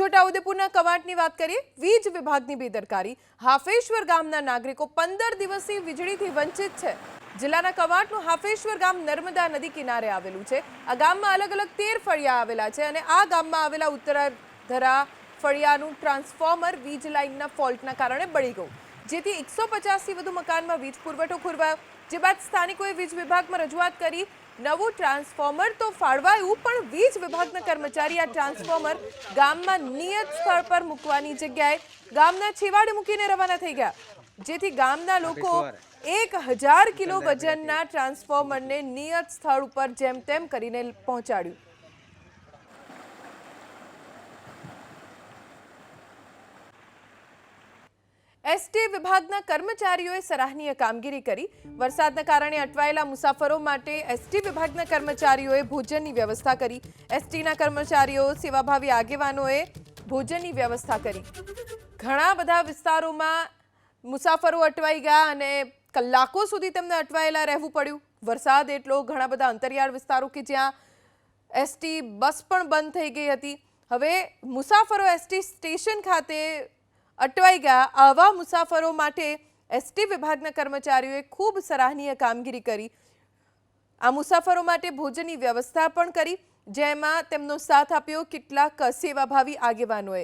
છોટાઉદેપુરના કવાંટની વાત કરીએ, વીજ વિભાગની બેદરકારી. હાફેશ્વર ગામના નાગરિકો પંદર દિવસથી વીજળીથી વંચિત છે. જિલ્લાના કવાંટનું હાફેશ્વર ગામ નર્મદા નદી કિનારે આવેલું છે. આ ગામમાં અલગ અલગ તેર ફળિયા આવેલા છે અને આ ગામમાં આવેલા ઉત્તરાધરા ફળિયાનું ટ્રાન્સફોર્મર વીજ લાઇનના ફોલ્ટના કારણે બળી ગયું. જેથી એકસો પચાસથી વધુ મકાનમાં વીજ પુરવઠો ખોરવાયો જે બાદ સ્થાનિકોએ વીજ વિભાગમાં રજૂઆત કરી નવું ટ્રાન્સફોર્મર તો ફાળવાયું પણ વીજ વિભાગના કર્મચારી આ ટ્રાન્સફોર્મર ગામમાં નિયત સ્થળ પર મૂકવાની જગ્યાએ ગામના છેવાડે મૂકીને રવાના થઈ ગયા. જેથી ગામના લોકો એક હજાર કિલો વજનના ટ્રાન્સફોર્મરને નિયત સ્થળ ઉપર જેમ તેમ કરીને પહોંચાડ્યું. એસટી વિભાગના કર્મચારીઓએ સરાહનીય કામગીરી કરી. વરસાદના કારણે અટવાયેલા મુસાફરો માટે એસટી વિભાગના કર્મચારીઓએ ભોજનની વ્યવસ્થા કરી. એસટીના કર્મચારીઓ, સેવાભાવી આગેવાનોએ ભોજનની વ્યવસ્થા કરી. ઘણા બધા વિસ્તારોમાં મુસાફરો અટવાઈ ગયા અને કલાકો સુધી તેમને અટવાયેલા રહેવું પડ્યું. વરસાદ એટલો ઘણા બધા અંતરિયાળ વિસ્તારો કે જ્યાં એસટી બસ પણ બંધ થઈ ગઈ હતી. હવે મુસાફરો એસટી સ્ટેશન ખાતે અટવાઈ ગયા. આવા મુસાફરો માટે એસટી વિભાગના કર્મચારીઓએ ખૂબ સરાહનીય કામગીરી કરી. આ મુસાફરો માટે ભોજનની વ્યવસ્થા પણ કરી, જેમાં તેમનો સાથ આપ્યો કેટલાક સેવાભાવી આગેવાનોએ.